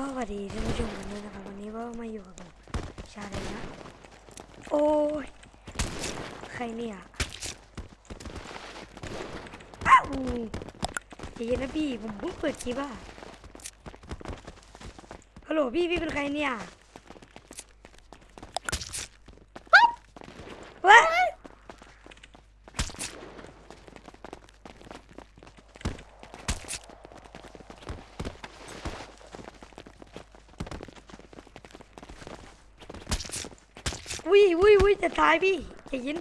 ก็สวัสดีท่านผู้ชมกันด้วยนะครับวันนี้ก็มาอยู่กับผมชาเลยนะโอ้ยใครเนี่ยอ้าวเย็นนะพี่ผมเพิ่งเปิดคลิปอะฮัลโหลพี่พี่เป็นใครเนี่ยเว้ยวิวิวิ จะตายพี่ใจเย็น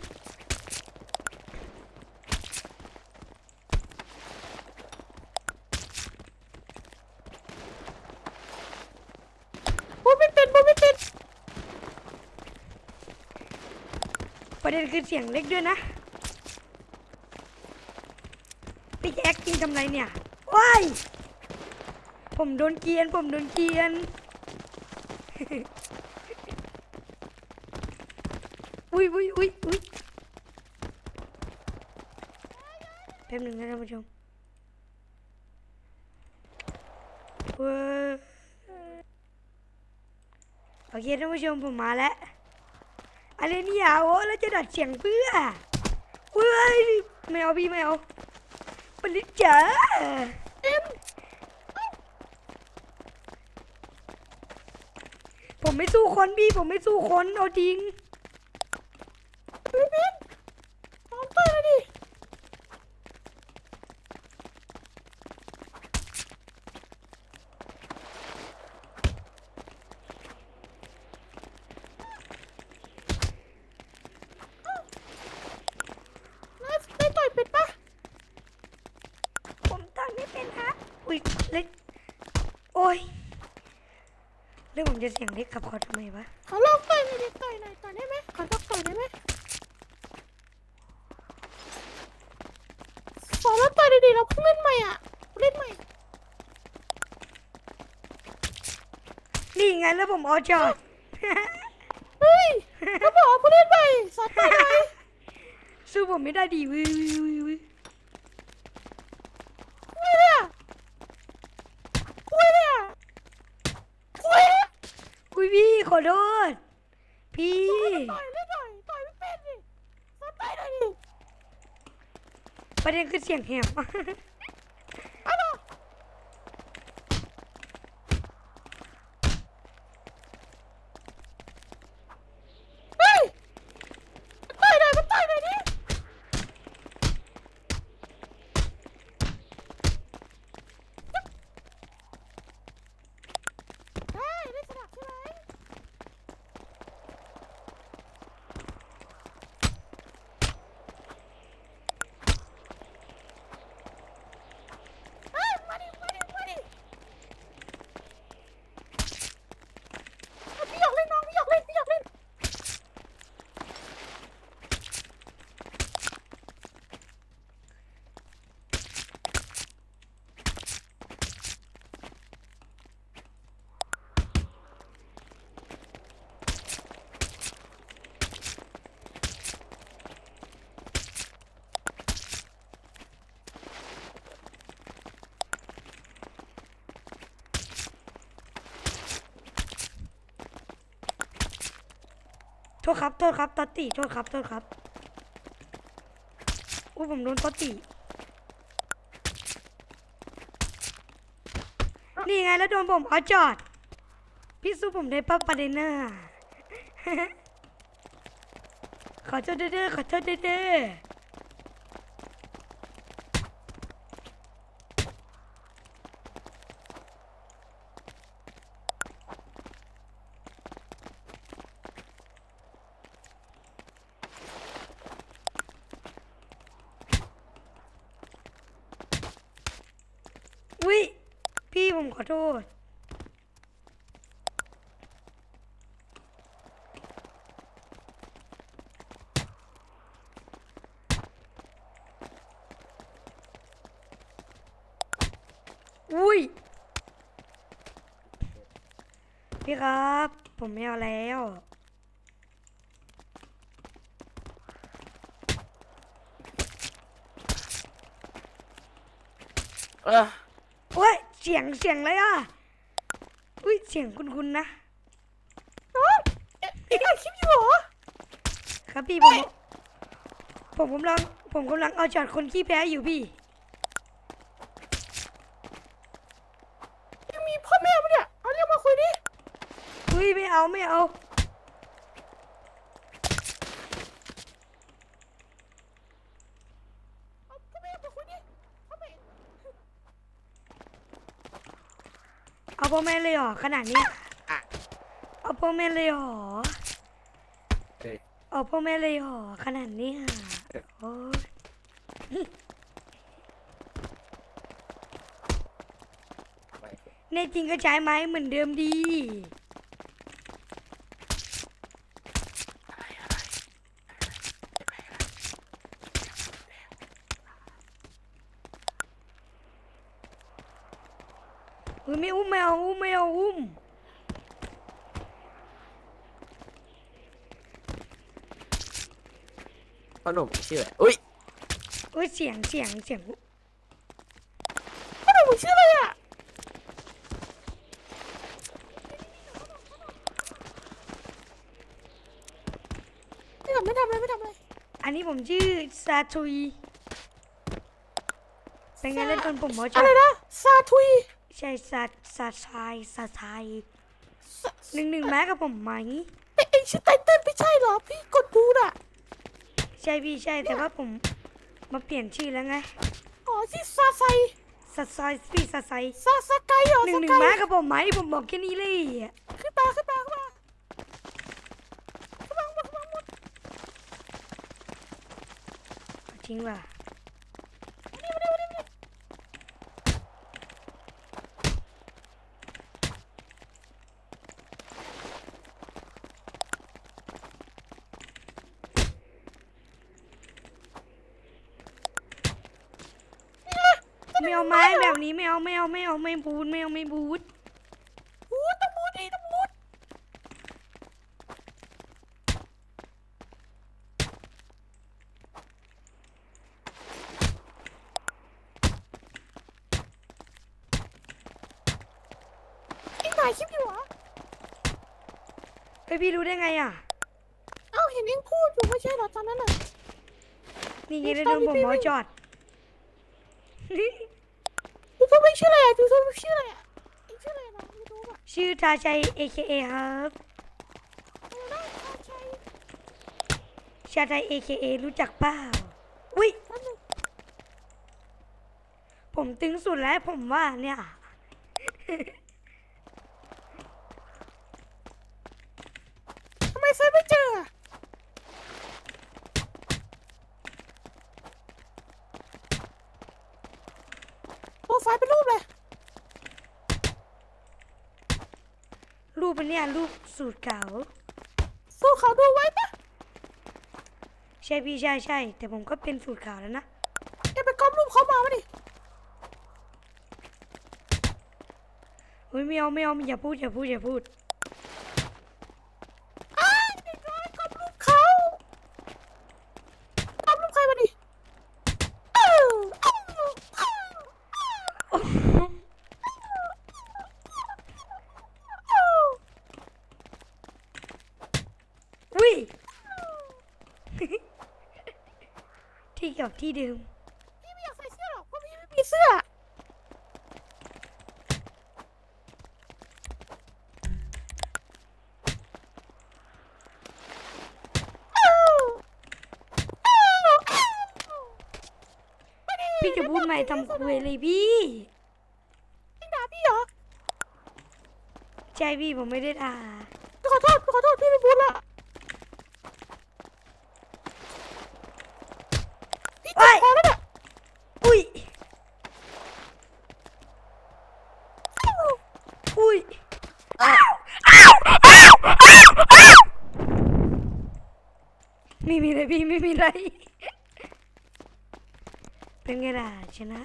พูดไม่เป็นพูดไม่เป็นประเด็นคือเสียงเล็กด้วยนะ พี่แจ็คกินทำไรเนี่ยว้ายผมโดนเกรียน ผมโดนเกรียน อุ้ยอุ้ยอุ้ยอุ้ยแป๊บหนึ่งนะท่านผู้ชมโอเคท่านผู้ชมผมมาแล้วอะไรเนี่ยโอ้แล้วจะดัดเสียงเพื่อเว้ยไม่เอาพี่ไม่เอาปลิดจ๋าผมไม่สู้คนพี่ผมไม่สู้คนเอาจริง ไม่เป็นลองเปิดเลยดิแล้วได้ต่อยเป็ดปะ ผมต่อยไม่เป็นฮะอุ้ยเล็กโอ้ยเรื่องผม จะเสียงเล็กกับเขาทำไมวะขอลองต่อยหน่อยดิต่อยหน่อยต่อยได้ไหมขอลองต่อยได้ไหมขอลองต่อยหน่อยดิเราเพิ่งเล่นใหม่อะเล่นใหม่ นี่ไงแล้วผมเอาจอด เฮ้ยเขาบอกว่าผู้เล่นใหม่สอนต่อยหน่อย สู้ผมไม่ได้ดีวิววิววิววิว คุยเนี่ยคุยเนี่ยคุย อุ้ยพี่ ขอโทษพี่ต่อยไม่ต่อยต่อยไม่เป็นดิสอนต่อยหน่อยดิประเด็นคือเสียงแหบเอาล่ะเฮ้ยต่อยหน่อยมาต่อยหน่อยดิได้ได้สนับใช่ไหม เฮ้ยมาดิมาดิมาดิเอาพี่อยากเล่นน้องพี่อยากเล่นพี่อยากเล่นโท ษครับโทษครับตอตติโทษครับโทษครับอู้ผมโดนตอตตินี่ไงแล้วโดนผมเอาจอด พี่สู้ผมได้ปั๊บประเด็นน่ะขอโทษเด้อขอโทษเด้อๆอุ้ยพี่ผมข อโทษ อุ้ย พี่ครับ ผมไม่เอาแล้วเออโอ้ยเสียงเสียงเลยอะอุ้ยเสียงคุณๆนะน้องเอ๊ะเอ็งอัดคลิปอยู่เหรอครับพี่ผมผมกำลังผมกำลังเอาจอดคนขี้แพ้อยู่พี่ยังมีพ่อแม่ปะเนี่ยเอาเรียกมาคุยดิอุ้ยไม่เอาไม่เอาเอาพ่อแม่มาคุยดิพ่อแม่ เอาพ่อ แม่เลยเหรอขนาดนี้เอาพ่อแม่เลยเหรอเอ้ยเอาพ่อแม่เลยเหรอขนาดนี้โอ้ยไปแน่จริงก็ใช้ไม้เหมือนเดิมดี อุ้ยไม่อุ้มไม่เอาอุ้มไม่เอาอุ้มพ่อหนุ่มชื่ออะไรอุ้ยอุ้ยเสียงเสียงเสียงพ่อหนุ่มมึงชื่ออะไรอะไม่ทำไม่ทำอะไรไม่ทำอะไรอันนี้ผมชื่อซาทุยเป็นไงเล่นตอนผมหมอจอะไรนะซาทุย ใช่ซาซาชายซาชายหนึ่งหนึ่งแม้กับผมไหมเอ๊ะเอ็งชื่อไตเติ้ลไม่ใช่เหรอ พี่กดดูน่ะ ใช่พี่ใช่แต่ว่าผมมาเปลี่ยนชื่อแล้วไงอ๋อชื่อซาไซซาซายพี่ซาไซซาสกายเหรอหนึ่งสหนึ่งกาแม้กับผมไหมผมบอกแค่นี้เลยอะขึ้นมาขึ้นมาขึ้นมาขึ้นมาขึ้นมาขึ้นมาหมดจริงว่ะ นี่มานี่มานี่มานี่ ไม่เอาไม้แบบนี้ไม่เอาไม่เอาไม่เอาไม่บูดไม่เอาไม่บูดโอ้ตะมูดดิตะมูดเอ็งถ่ายคลิปอยู่เหรอเฮ้ยพี่รู้ได้ไงอะ เอ้าเห็นเอ็งพูดอยู่ไม่ใช่เหรอตอนนั้นน่ะ นี่ไงได้โดนผมหมอจอด ยูทูบไม่ชื่ออะไรอะยูทูบชื่ออะไรอะเอ็งชื่ออะไรนะยูทูบอะชื่อทาชัย AKA ครับอะไรนะชาชัยชาไทย AKA รู้จักเปล่าอุ้ยนั่นหนึ่งผมตึงสุดแล้วผมว่าเนี่ย ทำไมเซิร์ชไม่เจออะโปร ไฟล์เป็นรูปเลย รูปเป็นเนี่ยรูปสูตรเก่าสู้เขาดูไว้ปะใช่พี่ใช่ใช่แต่ผมก็เป็นสูตรเก่าแล้วนะเอ็งไปก้อปรูปเขามาปะดิเฮ้ยไม่เอาไม่เอาอย่าพูดอย่าพูดอย่าพูด อ้าวเด็กน้อยก๊อปรูปเขาก๊อปรูปใครมาดิอ้าวอ้าวอ้าวอ้าว อุ้ย ที่เกับที่เดิมพี่ไม่อยากใส่เสื้อหรอกเพราะพี่ไม่มีเสื้ออ้าวอ้าวอ้าวไม่ดีพี่จะพูดใหม่ทำคุยเลยพี่พี่ด่าพี่เหรอ ใช่พี่ผมไม่ได้ด่าขอโทษขอโทษพี่ไม่พูดละ เอ้ยคอแล้วเนี่ยอุ้ยอ้าวอุ้ยอ้าวไม่มีอะไรพี่ไม่มีอะไรเป็นไงล่ะชนะ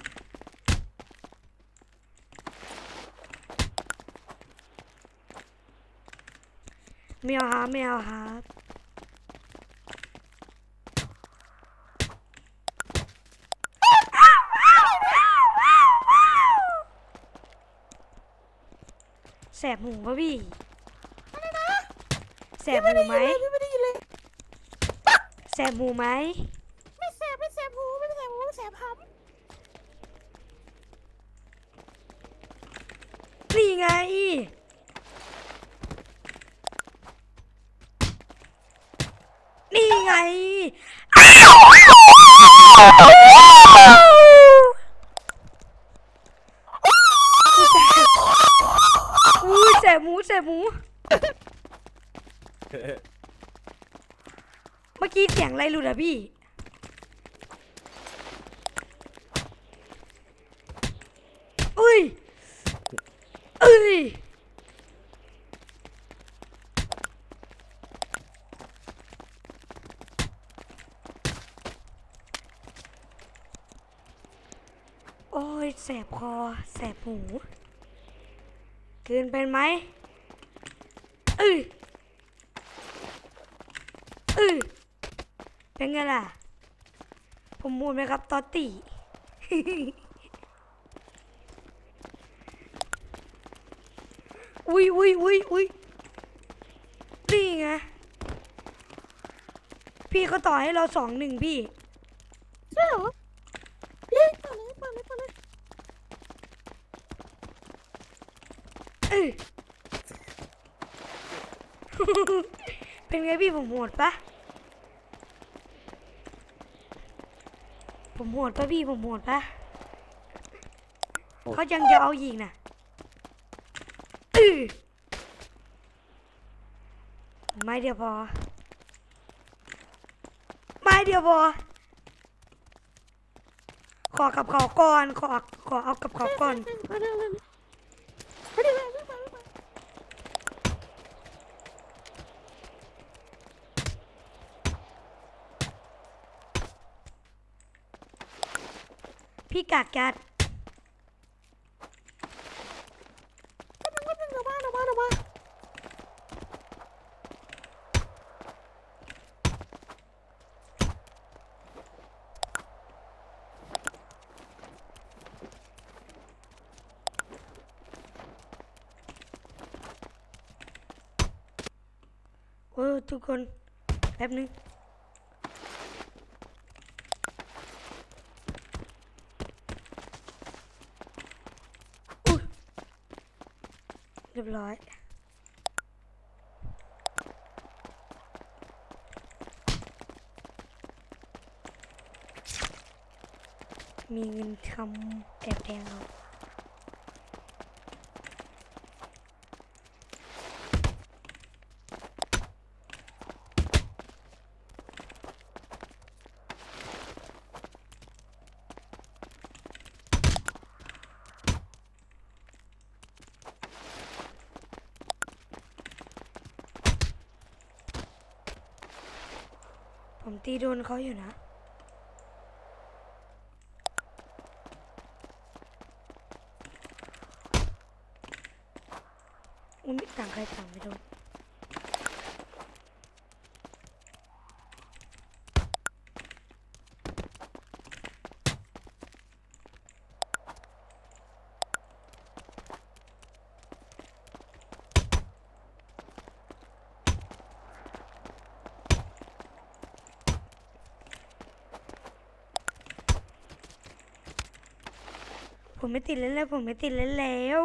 ไม่เอาครับไม่เอาครั บแซบหูปะพี่แสบหูไหมพี่ไม่ได้ยินเลย แสบหูไหม ไม่แสบไม่แสบหูไม่แสบหูไม่แสบหนี่ไงนี่ไงอ้าวอู้แสบหมูแสบหมู เมื่อกี้เสียงอะ ไรหลุดอะพี่ อุ้ยเอ้ยโอ้ยแสบคอ แสบหู เกินไปไหมเอ้ยเอ้ย เป็นไงล่ะ ผมมูดไหมครับ ตอตตี้อุ้ยอุ้ยอุ้ยอุ้ยนี่ไง พี่เขาต่อให้เราสองหนึ่งพี่ำใช่เหรอพี่เปิดเลยเปิดเลยเปิดเลยเอ้ยเป็นไงพี่ผมโหดปะ ผมโหดปะพี่ผมโหดปะโอ้เขายังจะเอายิงน่ะอื้อไม้เดียวพอ ไม้เดียวพอ ขอกับเขาก่อน ขอขอเอากับเขาก่อน ไปเลยไปเลยไปเลยไปเลยไปเลยไปเลย พี่กากจัด แป๊บนึงแป๊บนึงเดี๋ยวมาเดี๋ยวมาเดี๋ยวมาเออทุกคนแป๊บนึง อุ๊ยเรี ยบร้อย มีเงินทำแอบแทงเรา ตีโดนเขาอยู่นะ อุ้ยต่างใครต่างไม่โดน ผมไม่ติดเล่นแล้ว ผมไม่ติดเล่นแล้ว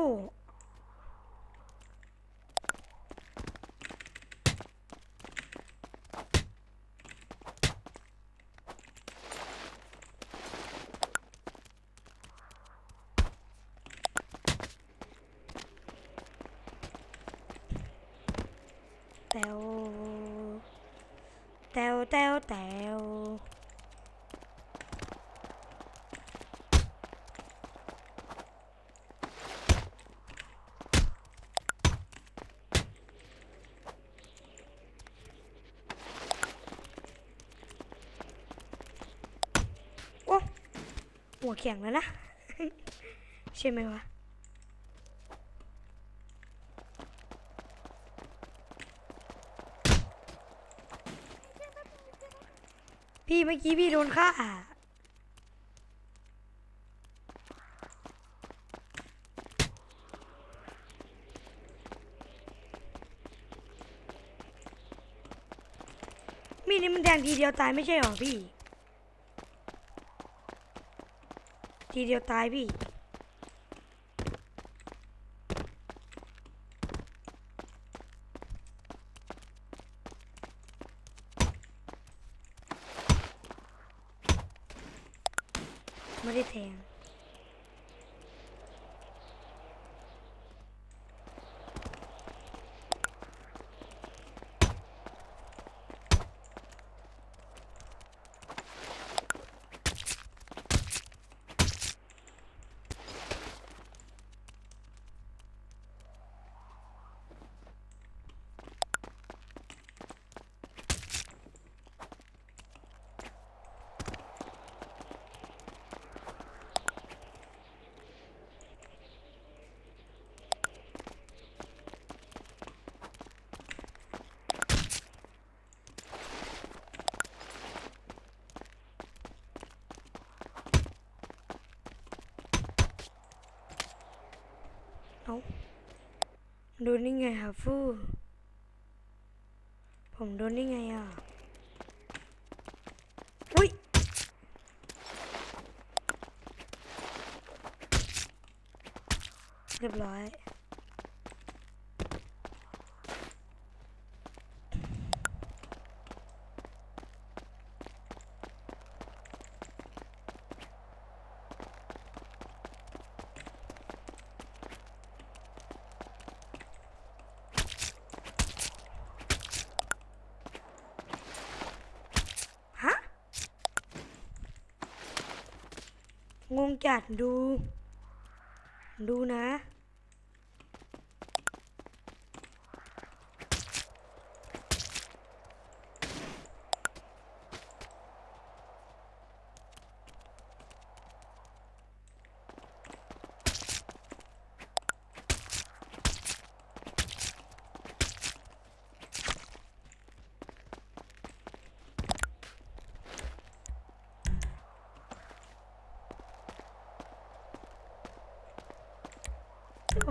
หัวแข็งแล้วนะ ใช่ไหมวะพี่เมื่อกี้พี่โดนฆ่ามีดนี่มันแทงทีเดียวตายไม่ใช่หรอพี่ ทีเดียวตายพี่ ไม่ได้แทง เอาโดนนี่ไงครับฟูผมโดนนี่ไงอะ อุ้ย เรียบร้อย ฮะ องจัดดู ดูนะ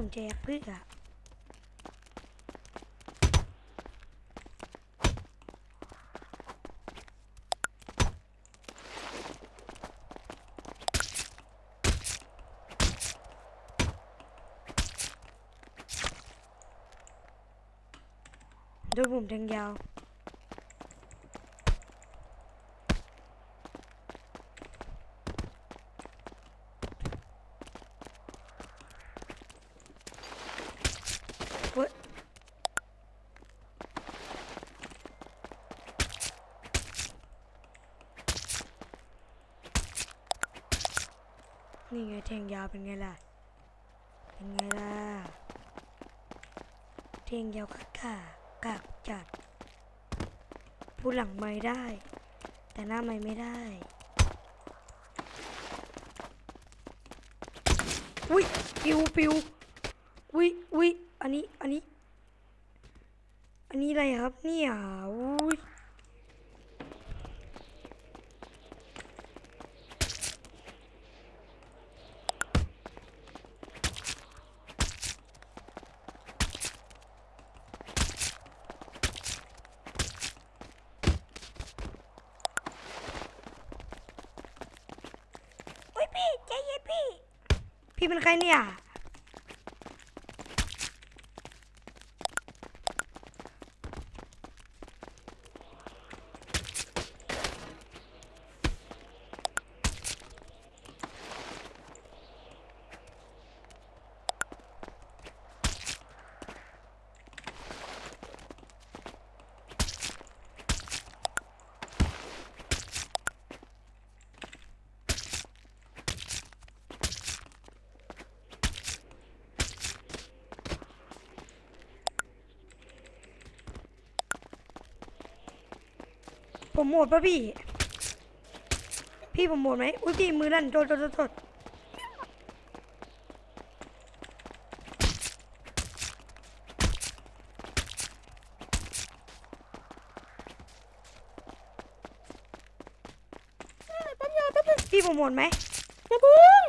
ผมแจกเพื่อดูผมแทงยาว นี่ไงแทงยาวเป็นไงล่ะ เป็นไงล่ะแทงยาวกะกะกากจัดพูดหลังไม่ได้ แต่หน้าไม่ไม่ได้อุ้ยปิวปิวอุ้ยอุ้ยอันนี้ อันนี้ อันนี้อะไรครับเนี่ยอุ้ยอุ้ยพี่ใจเย็นพี่ พี่ เป็นใครเนี่ย ผมหมดป่ะพี่ พี่ผมหมดไหมอุ้ยพี่มือลั่นโทษโทษโทษโทษพี่ผมหมดไหม อย่าเพิ่ง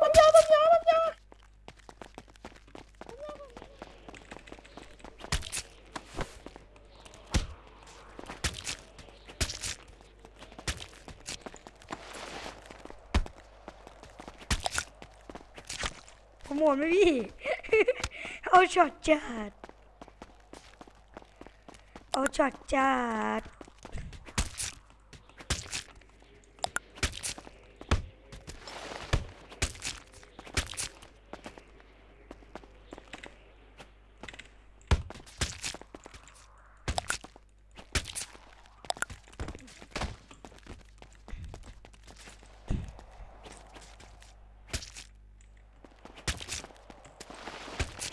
ปัญญาปัญญาปัญญา พ หมดไหมพี่ เอาช็อตจัด เอาช็อตจัด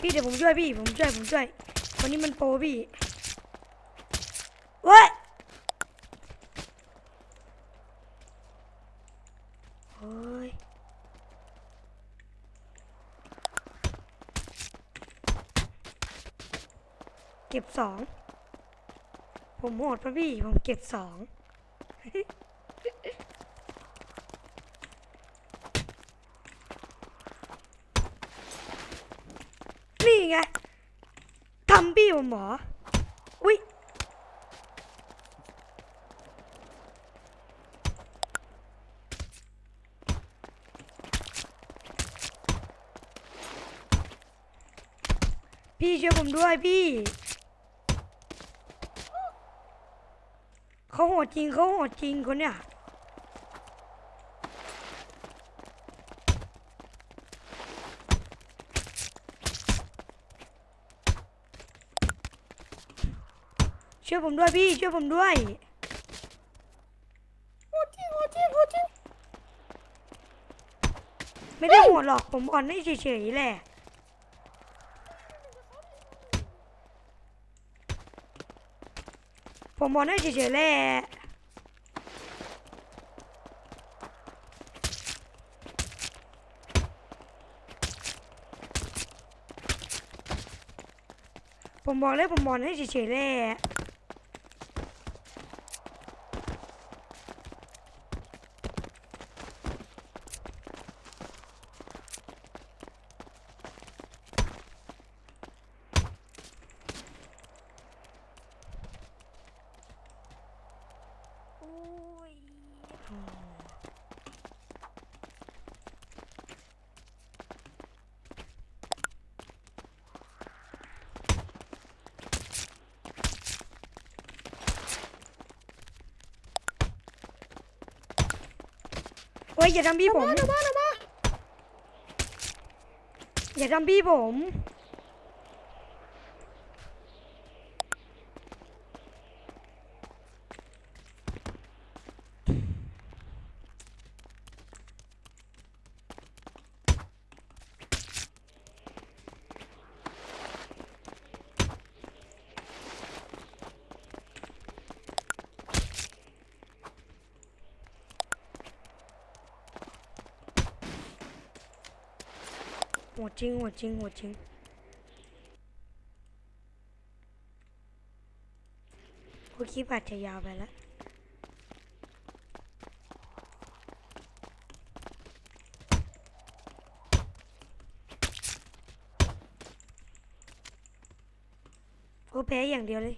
พี่เดี๋ยวผมช่วยพี่ผมช่วยผมช่วยคนนี้มันโปรพี่เว้ยโอ้ยเก็บสองผมโหดปะพี่ผมเก็บสอง นี่ไง ทำพี่ ผมเหรอ อุ้ยพี่ช่วยผมด้วยพี่ เขาโหดจริงเขาโหดจริงคนเนี่ย ช่วยผมด้วยพี่ช่วยผมด้วยโหดจริงโหดจริงโหดจริงไม่ได้โหดหรอกผมอ่อนให้เฉยๆแหละผมอ่อนให้เฉยๆแหละผมบอกเลยผมอ่อนให้เฉยๆแหละ โอ้ยอย่าทำพี่ผมมามามาอย่าทำพี่ผม จริงโหดจริงโหดจริงโอ้คลิปอาจจะยาวไปแล้วกูแพ้อย่างเดียวเลย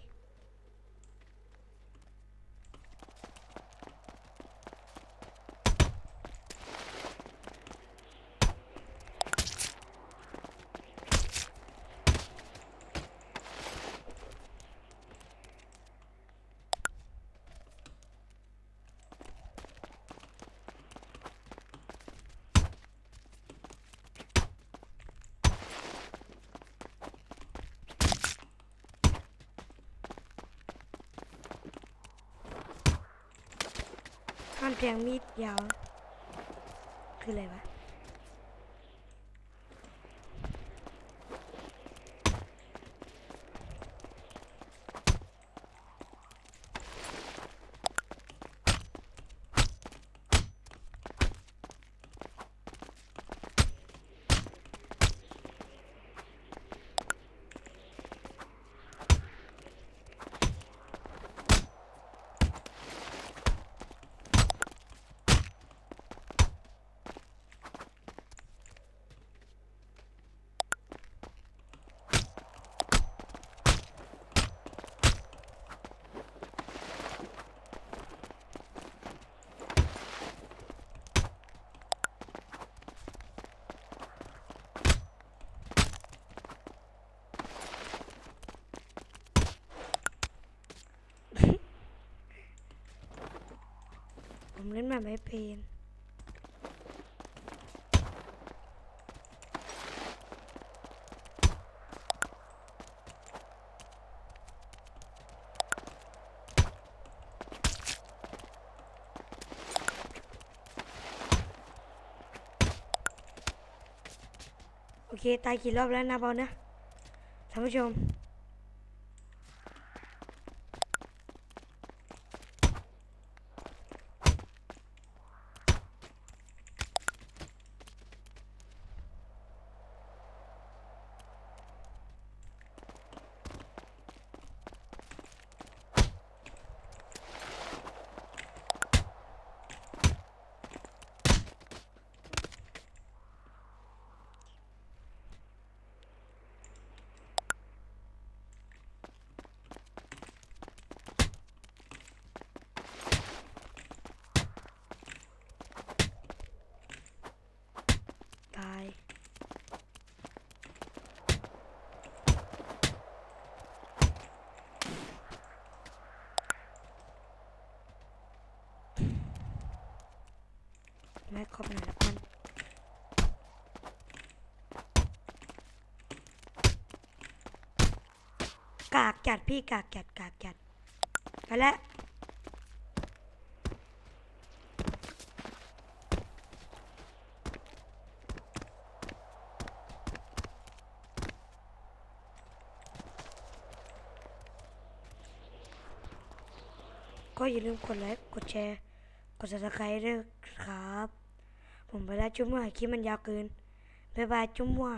ข้ามเพียงมีดยาว คืออะไรวะ เล่นแบบไม่เป็นโอเค ตายกี่รอบแล้วนะบอลนะท่านผู้ชม กากจัดพี่กากจัดกากจัดไปแล้วก็อย่าลืมกดไลค์ กดแชร์ กด subscribe ด้วยครับ ผมไปแล้วจุ๊มว่าคลิปมันยาวเกิน บ๊ายบายจุ๊มว่า